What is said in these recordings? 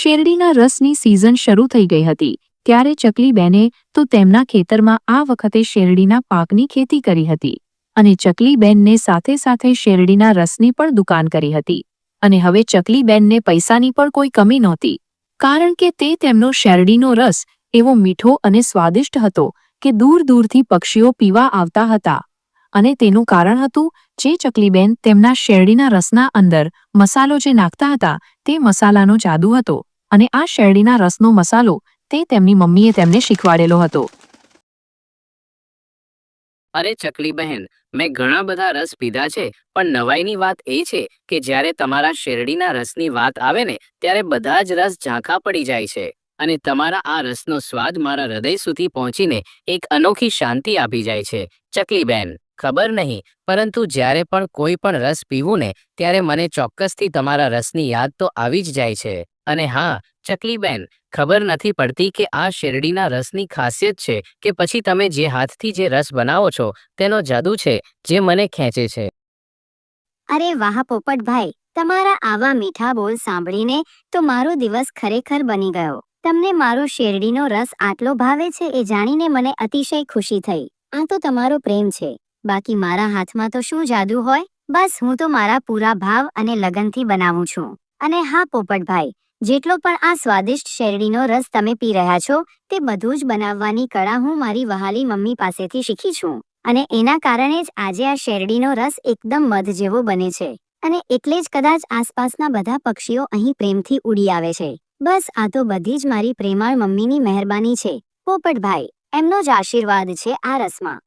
શેરડીના રસની સિઝન શરૂ થઈ ગઈ હતી. ત્યારે ચકલીબેને તો તેમના ખેતરમાં આ વખતે શેરડીના પાકની ખેતી કરી હતી અને ચકલીબેનને સાથે સાથે શેરડીના રસની પણ દુકાન કરી હતી. અને હવે ચકલીબેનને પૈસાની પણ કોઈ કમી નહોતી. કારણ કે તે તેમનો શેરડીનો રસ એવો મીઠો અને સ્વાદિષ્ટ હતો કે દૂર દૂરથી પક્ષીઓ પીવા આવતા હતા. અને તેનું કારણ હતું જે ચકલીબેન તેમના શેરડીના રસના અંદર મસાલો જે નાખતા હતા તે મસાલાનો જાદુ હતો. અને આ શેરડીના રસનો મસાલો તે તેમની મમ્મીએ તેમને શીખવાડેલો હતો. અરે ચકલી બહેન, મેં ઘણા બધા રસ પીધા છે, પણ નવાઈની વાત એ છે કે જ્યારે તમારા શેરડીના રસની વાત આવે ને, ત્યારે બધા જ રસ ઝાંખા પડી જાય છે. અને તમારા આ રસનો સ્વાદ મારા હૃદય સુધી પહોંચીને એક અનોખી શાંતિ આપી જાય છે. ચકલી બહેન, ખબર નહીં, પરંતુ જ્યારે પણ કોઈ પણ રસ પીવું ને, ત્યારે મને ચોક્કસથી તમારા રસની યાદ તો આવી જ જાય છે. અને હા ચકલી બેન ખબર નથી પડતી કે આ શેરડીના રસની ખાસિયત છે કે પછી તમે જે હાથથી જે રસ બનાવો છો, તેનો જાદુ છે, જે મને ખેંચે છે. અરે વાહ પોપટભાઈ, તમારા આવા મીઠા બોલ સાંભળીને તો મારો દિવસ ખરેખર બની ગયો. તમને મારો શેરડીનો રસ આટલો ભાવે છે એ જાણીને મને અતિશય ખુશી થઈ. આ તો તમારો પ્રેમ છે. બાકી મારા હાથમાં તો શું જાદુ હોય? બસ હું તો મારા પૂરા ભાવ અને લગનથી બનાવું છું. અને હા પોપટભાઈ જેટલો પણ આ સ્વાદિષ્ટ શેરડીનો રસ તમે પી રહ્યા છો, તે બધું જ બનાવવાની કળા હું મારી વહાલી મમ્મી પાસેથી શીખી છું. અને એના કારણે જ આજે આ શેરડીનો રસ એકદમ મધ જેવો બને છે. અને એટલે જ કદાચ આસપાસના બધા પક્ષીઓ અહીં પ્રેમથી ઉડી આવે છે. બસ આ તો બધી જ મારી પ્રેમાળ મમ્મીની મહેરબાની છે. પોપટભાઈ, એમનો જ આશીર્વાદ છે આ રસમાં.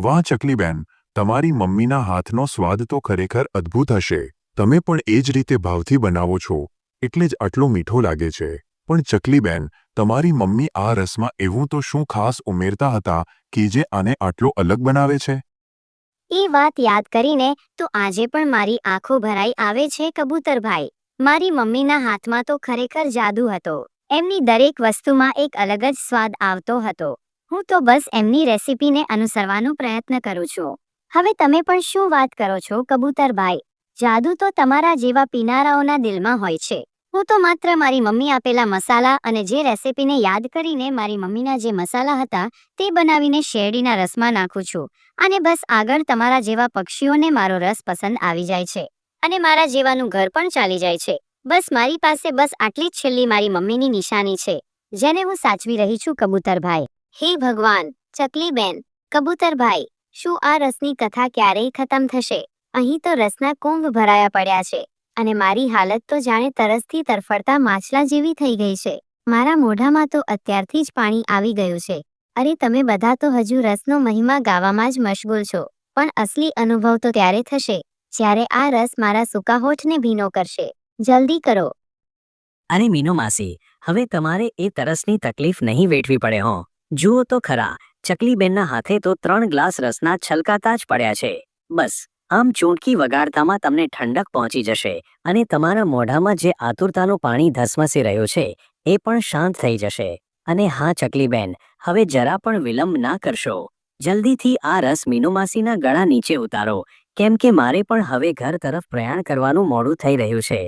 વાહ, ચકલીબેન, તમારી મમ્મીના હાથનો સ્વાદ તો ખરેખર અદ્ભુત હશે. તમે પણ એ જ રીતે ભાવથી બનાવો છો. એટલે જ આટલો મીઠો લાગે છે. પણ ચકલીબેન, તમારી મમ્મી આ રસમાં એવું તો શું ખાસ ઉમેરતા હતા કે જે આને આટલો અલગ બનાવે છે? એ વાત યાદ કરીને તો આજે પણ મારી આંખો ભરાઈ આવે છે કબૂતરભાઈ. મારી મમ્મીના હાથમાં તો ખરેખર જાદુ હતો. એમની દરેક વસ્તુમાં એક અલગ જ સ્વાદ આવતો હતો. હું તો બસ એમની રેસીપીને અનુસરવાનો પ્રયત્ન કરું છું. હવે તમે પણ શું વાત કરો છો કબૂતરભાઈ? જાદુ તો તમારા જેવા પીનારાઓના દિલમાં હોય છે. હું તો માત્ર મારી મમ્મી આપેલા મસાલા અને જે રેસીપીને યાદ કરીને મારી મમ્મીના જે મસાલા હતા તે બનાવીને શેરડીના રસમાં નાખું છું. અને બસ આગળ તમારા જેવા પક્ષીઓને મારો રસ પસંદ આવી જાય છે. અને મારા જેવાનું ઘર પણ ચાલી જાય છે. બસ મારી પાસે બસ આટલી જ છેલ્લી મારી મમ્મીની નિશાની છે. જેને હું સાચવી રહી છું કબૂતરભાઈ. હે ભગવાન, ચકલીબેન, કબૂતરભાઈ, શું આ રસની કથા ક્યારેય ખતમ થશે? અહીં તો રસના કુંભ ભરાયા પડ્યા છે. અને મારી હાલત તો જાણે તરસથી તરફડતા માછલા જેવી થઈ ગઈ છે. મારા મોઢામાં તો અત્યારથી જ પાણી આવી ગયું છે. અરે તમે બધા તો હજુ રસનો મહિમા ગાવામાં જ મશગુલ છો, પણ અસલી અનુભવ તો ત્યારે થશે, જ્યારે આ રસ મારા સૂકા હોઠને ભીનો કરશે. જલ્દી કરો. અને મીનો માસી, હવે તમારે એ તરસની તકલીફ નહીં વેઠવી પડે હો. જુઓ તો ખરા, ચકલીબેનના હાથે તો ત્રણ ગ્લાસ રસના છલકાતા જ પડ્યા છે. બસ. આમ ચૂંટકી વગાડતામાં તમને ઠંડક પહોંચી જશે અને તમારા મોઢામાં જે આતુરતાનું પાણી ધસમસી રહ્યું છે, એ પણ શાંત થઈ જશે. અને હા, ચકલીબેન, હવે જરા પણ વિલંબ ના કરશો. જલ્દીથી આ રસ મીનુમાસીના ગળા નીચે ઉતારો. કેમ કે મારે પણ હવે ઘર તરફ પ્રયાણ કરવાનું મોડું થઈ રહ્યું છે.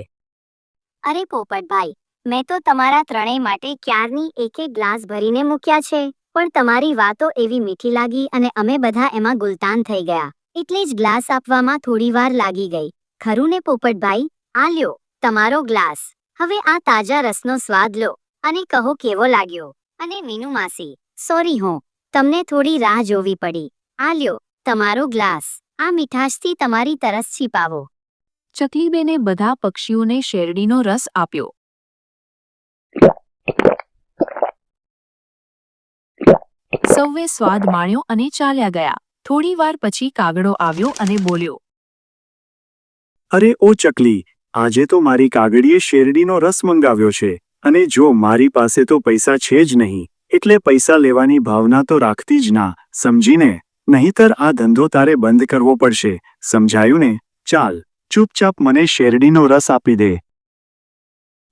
અરે પોપટભાઈ, મેં તો તમારા ત્રણેય માટે ક્યારની એક એક ગ્લાસ ભરીને મૂક્યા છે. પણ તમારી વાતો એવી મીઠી લાગી અને અમે બધા એમાં ગુલતાન થઈ ગયા. એટલે જ ગ્લાસ આપવામાં થોડી વાર લાગી ગઈ. ખરું ને પોપટભાઈ, આ લ્યો, તમારો ગ્લાસ. હવે આ તાજા રસનો સ્વાદ લો, અને કહો કેવો લાગ્યો. અને મીનુ માસી, સોરી હો, તમને થોડી રાહ જોવી પડી. આ લ્યો, તમારો ગ્લાસ. આ મીઠાશથી તમારી તરસ છીપાવો. ચકલીબેને બધા પક્ષીઓને શેરડીનો રસ આપ્યો. સૌએ સ્વાદ માણ્યો અને ચાલ્યા ગયા. થોડી વાર પછી કાગડો આવ્યો અને બોલ્યો અરે ઓ ચકલી આજે તો મારી કાગડીએ શેરડીનો રસ મંગાવ્યો છે અને જો મારી પાસે તો પૈસા છે જ નહીં એટલે પૈસા લેવાની ભાવના તો રાખતી જ ના સમજીને? નહીંતર આ ધંધો તારે બંધ કરવો પડશે સમજાયું ને? ચાલ ચૂપચાપ મને શેરડીનો રસ આપી દે.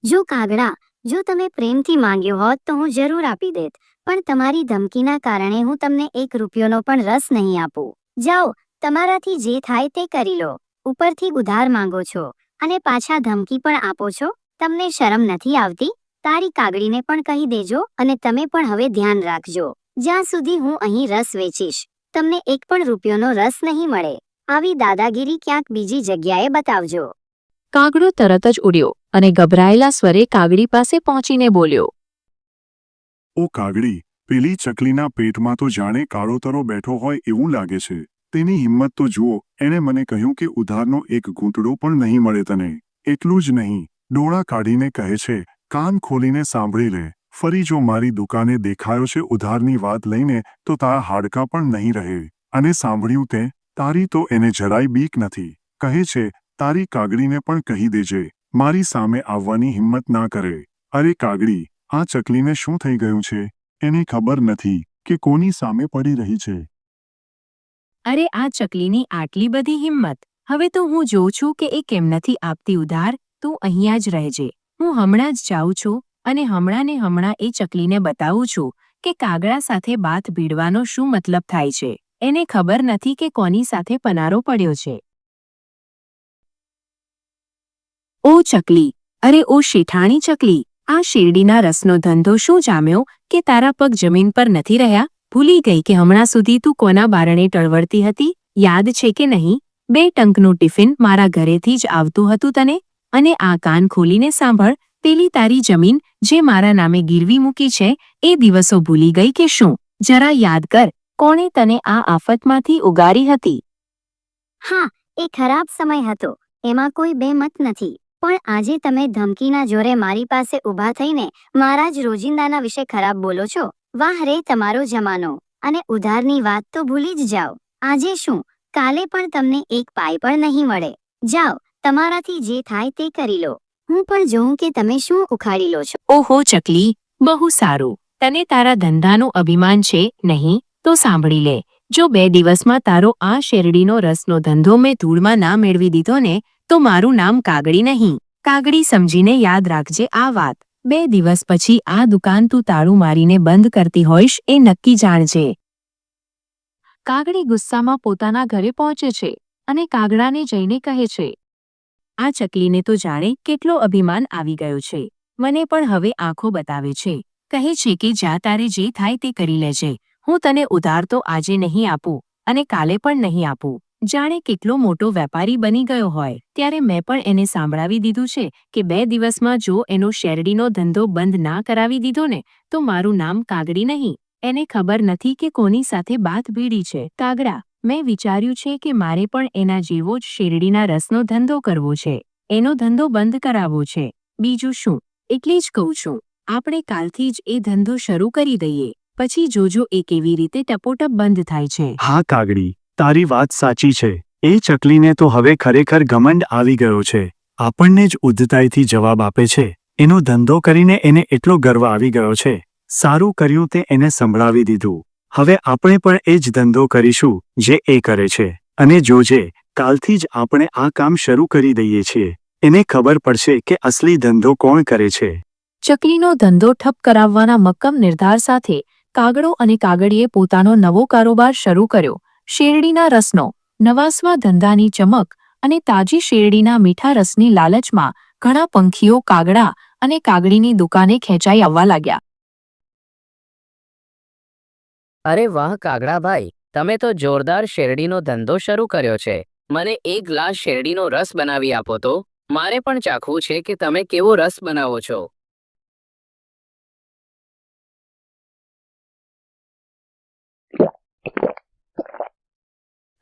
જો કાગડા જો તમે પ્રેમથી માંગ્યો હોત તો હું જરૂર આપી દેત પણ તમારી ધમકીના કારણે હું તમને એક રૂપિયોનો પણ રસ નહીં આપું. જાઓ, તમારાથી જે થાય તે કરી લો. ઉપરથી ઉધાર માંગો છો અને પાછા ધમકી પણ આપો છો. તમને શરમ નથી આવતી? તારી કાગડીને પણ કહી દેજો અને તમે પણ હવે ધ્યાન રાખજો. જ્યાં સુધી હું અહીં રસ વેચીશ, તમને એક પણ રૂપિયોનો રસ નહીં મળે. આવી દાદાગીરી ક્યાંક બીજી જગ્યાએ બતાવજો. કાગડો તરત જ ઉડ્યો અને ગભરાયેલા સ્વરે કાગડી પાસે પહોંચીને બોલ્યો ઓ કાગડી, પેલી ચકલીના પેટમાં તો જાણે કાળોતરો બેઠો હોય એવું લાગે છે. તેની હિંમત તો જુઓ, એણે મને કહ્યું કે ઉધારનો એક ઘૂંટડો પણ નહીં મળે તને. એટલું જ નહીં, ડોળા કાઢીને કહે છે, કાન ખોલીને સાંભળી લે. ફરી જો મારી દુકાને દેખાયો છે ઉધારની વાત લઈને, તો તારા હાડકાં પણ નહીં રહે. અને સાંભળ્યું તે, તારી તો એને જરાય બીક નથી. કહે છે, તારી કાગડીને પણ કહી દેજે. મારી સામે આવવાની હિંમત ના કરે. અરે કાગડી આ ચકલીને શું થઈ ગયું છે? એને ખબર નથી કે કોની સામે પડી રહી છે. અરે, આ ચકલીની આટલી બધી હિંમત. હવે તો હું જોઉં છું કે એ કેમ નથી આપતી ઉધાર? તું અહીંયા જ રહેજે. હું હમણાં જ જાઉં છું અને હમણાં ને હમણાં એ ચકલીને બતાવું છું કે કાગડા સાથે બાથ ભીડવાનો શું મતલબ થાય છે. એને ખબર નથી કે કોની સાથે પનારો પડ્યો છે. ઓ ચકલી! અરે, ઓ શેઠાણી ચકલી! આ શેરડીના રસનો ધંધો શું જામ્યો કે તારા પગ જમીન પર નથી રહ્યા? ભૂલી ગઈ કે હમણાં સુધી તું કોના બારણે ટળવળતી હતી? યાદ છે કે નહીં? બે ટંકનું ટિફિન મારા ઘરેથી જ આવતું હતું તને? અને આ કાન ખોલીને સાંભળ, પેલી તારી જમીન જે મારા નામે ગીરવી મૂકી છે, એ દિવસો ભૂલી ગઈ કે શું? જરા યાદ કર, કોણે તને આ આફતમાંથી ઉગારી હતી? હા, એ ખરાબ સમય હતો. એમાં કોઈ બે મત નથી. પણ આજે તમે ધમકીના જોરે મારી પાસે ઊભા થઈને મારા જ રોજિંદાના વિશે ખરાબ બોલો છો? વાહ રે તમારો જમાનો. અને ઉધારની વાત તો ભૂલી જ જાઓ. આજે શું? કાલે પણ તમને એક પાય પણ નહીં મળે. જાઓ, તમારાથી જે થાય તે કરી લો. હું પણ જોઉં કે તમે શું ઉખાડી લો છો. ઓહો, ચકલી. બહુ સારું. તને તારા ધંધાનું અભિમાન છે નહીં? તો સાંભળી લે. જો બે દિવસમાં તારો આ શેરડીનો રસનો ધંધો મેં ધૂળમાં ના મેળવી દીધો ને તો મારું નામ કાગડી નહીં. કાગડી સમજીને યાદ રાખજે આ વાત. બે દિવસ પછી આ દુકાન તું તાળું મારીને બંધ કરતી હોઈશ એ નક્કી જાણજે. કાગડી ગુસ્સામાં પોતાના ઘરે પહોંચે છે અને કાગડાને જઈને કહે છે, આ ચકલીને તો જાણે કેટલો અભિમાન આવી ગયો છે. મને પણ હવે આંખો બતાવે છે. કહે છે કે જ્યાં તારે જે થાય તે કરી લેજે. હું તને ઉધાર તો આજે નહીં આપું અને કાલે પણ નહીં આપું. જાણે કેટલો મોટો વેપારી બની ગયો હોય. ત્યારે મેં પણ એને સાંભળાવી દીધું છે કે બે દિવસમાં જો એનો શેરડીનો ધંધો બંધ ના કરાવી દીધો ને, તો મારું નામ કાગડી નહીં. એને ખબર નથી કે કોની સાથે બાત ભીડી છે. કાગડા, મેં વિચાર્યું છે કે મારે પણ એના જેવો જ શેરડીના રસનો ધંધો કરવો છે. એનો ધંધો બંધ કરાવવો છે. બીજું શું? એટલે જ કહું છું. આપણે કાલથી જ એ ધંધો શરૂ કરી દઈએ. પછી જોજો એ કેવી રીતે ટપોટપ બંધ થાય છે. હા કાગડી તારી વાત સાચી છે. એ ચકલીને તો હવે ખરેખર ઘમંડ આવી ગયો છે. આપણને જ ઉદ્ધતાઈથી જવાબ આપે છે. એનો ધંધો કરીને એને એટલો ગર્વ આવી ગયો છે. સારું કર્યું તે એને સંભળાવી દીધું. હવે આપણે પણ એ જ ધંધો કરીશું, જે એ કરે છે. અને જોજે, કાલથી જ આપણે આ કામ શરૂ કરી દઈએ છીએ. એને ખબર પડશે કે અસલી ધંધો કોણ કરે છે. ચકલીનો ધંધો ઠપ કરાવવાના મક્કમ નિર્ધાર સાથે કાગડો અને કાગડીએ પોતાનો નવો કારોબાર શરૂ કર્યો. શેરડીના રસનો, નવાસવા ધંધાની ચમક અને તાજી શેરડીના મીઠા રસની લાલચમાં ઘણા પંખીઓ કાગડા અને કાગડીની દુકાને ખેંચાઈ આવવા લાગ્યા. અરે વાહ કાગડાભાઈ તમે તો જોરદાર શેરડીનો ધંધો શરૂ કર્યો છે. મને એક ગ્લાસ શેરડીનો રસ બનાવી આપો તો? મારે પણ ચાખવું છે કે તમે કેવો રસ બનાવો છો?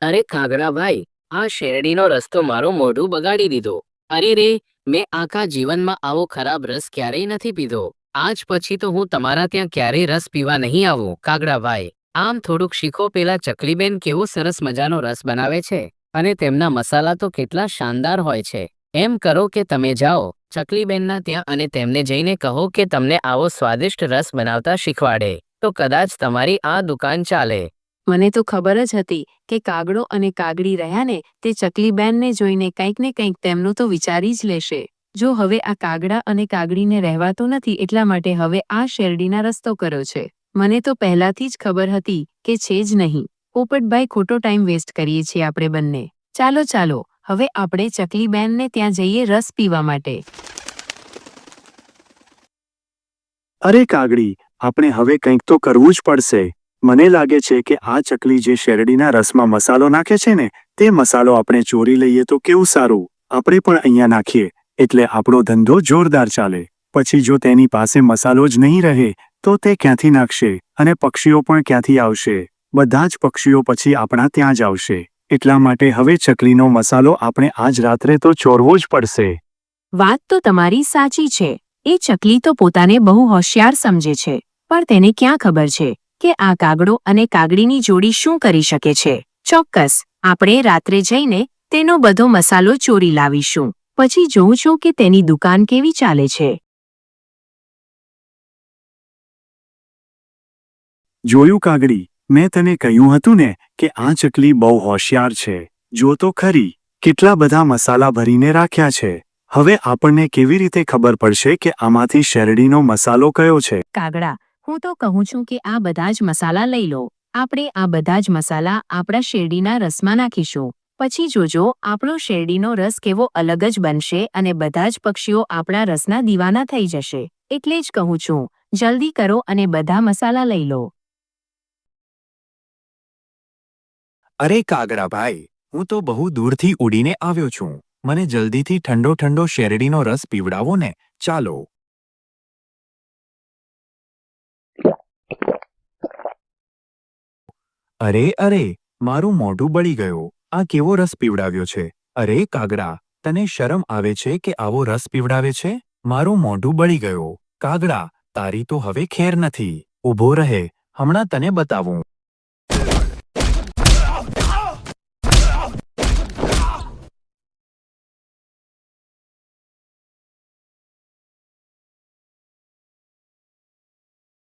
અરે કાગડાભાઈ આ શેરડીનો રસ તો મારું મોઢું બગાડી દીધો. અરે રે, મેં આખા જીવનમાં આવો ખરાબ રસ ક્યારેય નથી પીધો. આજ પછી તો હું તમારા ત્યાં ક્યારેય રસ પીવા નહીં આવું કાગડાભાઈ આમ થોડુંક શીખો પેલા ચકલીબેન કેવો સરસ મજાનો રસ બનાવે છે, અને તેમના મસાલા તો કેટલા શાનદાર હોય છે. એમ કરો કે તમે જાઓ, ચકલીબેનના ત્યાં અને તેમને જઈને કહો કે તમને આવો સ્વાદિષ્ટ રસ બનાવતા શીખવાડે. તો કદાચ તમારી આ દુકાન ચાલે. મને તો ખબર જ હતી કે કાગડો અને કાગડી રહ્યાને તે ચકલીબેનને જોઈને કંઈક ને કંઈક તેમનું તો વિચારી જ લેશે. જો હવે આ કાગડા અને કાગડીને રહેવાતું નથી એટલા માટે હવે આ શેરડીના રસ્તો કર્યો છે. મને તો પહેલાથી જ ખબર હતી કે છે જ નહીં. પોપટભાઈ ખોટો ટાઈમ વેસ્ટ કરીએ છીએ આપણે બંને. ચાલો ચાલો, હવે આપણે ચકલીબેનને ત્યાં જઈએ રસ પીવા માટે. અરે કાગડી, આપણે હવે કંઈક તો કરવું જ પડશે. મને લાગે છે કે આ ચકલી જે શેરડીના રસમાં મસાલો નાખે છે ને, તે મસાલો આપણે ચોરી લઈએ તો કેવું સારું? આપણે પણ અહીંયા નાખીએ, એટલે આપણો ધંધો જોરદાર ચાલે. પછી જો તેની પાસે મસાલો જ નહીં રહે, તો તે ક્યાંથી નાખશે? અને પક્ષીઓ પણ ક્યાંથી આવશે? બધા જ પક્ષીઓ પછી આપણા ત્યાં જ આવશે. એટલા માટે હવે ચકલીનો મસાલો આપણે આજ રાત્રે તો ચોરવો જ પડશે. વાત તો તમારી સાચી છે. એ ચકલી તો પોતાને બહુ હોશિયાર સમજે છે. પણ તેને ક્યાં ખબર છે? કે આ કાગડો અને કાગડીની જોડી શું કરી શકે છે? ચોક્કસ આપણે રાત્રે જઈને તેનો બધો મસાલો ચોરી લાવીશું. પછી જોઉં છું કે તેની દુકાન કેવી ચાલે છે. જોયું કાગડી મેં તને કહ્યું હતું ને કે આ ચકલી બહુ હોશિયાર છે. જો તો ખરી કેટલા બધા મસાલા ભરીને રાખ્યા છે. હવે આપણને કેવી રીતે ખબર પડશે કે આમાંથી શેરડીનો મસાલો કયો છે? કાગડા હું તો કહું છું કે આ બધા જ મસાલા લઈ લો. આપણે આ બધા જ મસાલા આપણા શેરડીના રસમાં નાખીશું. પછી જોજો, આપણો શેરડીનો રસ કેવો અલગ જ બનશે અને બધા જ પક્ષીઓ આપણા રસના દીવાના થઈ જશે. એટલે જ કહું છું, જલ્દી કરો અને બધા મસાલા લઈ લો. અરે કાગડાભાઈ હું તો બહુ દૂરથી ઉડીને આવ્યો છું. મને જલ્દીથી ઠંડો ઠંડો શેરડીનો રસ પીવડાવો ને. ચાલો. અરે અરે, મારું મોઢું બળી ગયું. આ કેવો રસ પીવડાવ્યો છે? અરે, કાગડા, તને શરમ આવે છે કે આવો રસ પીવડાવે છે? મારું મોઢું બળી ગયું. કાગડા, તારી તો હવે ખેર નથી. ઊભો રહે. હમણાં તને બતાવું.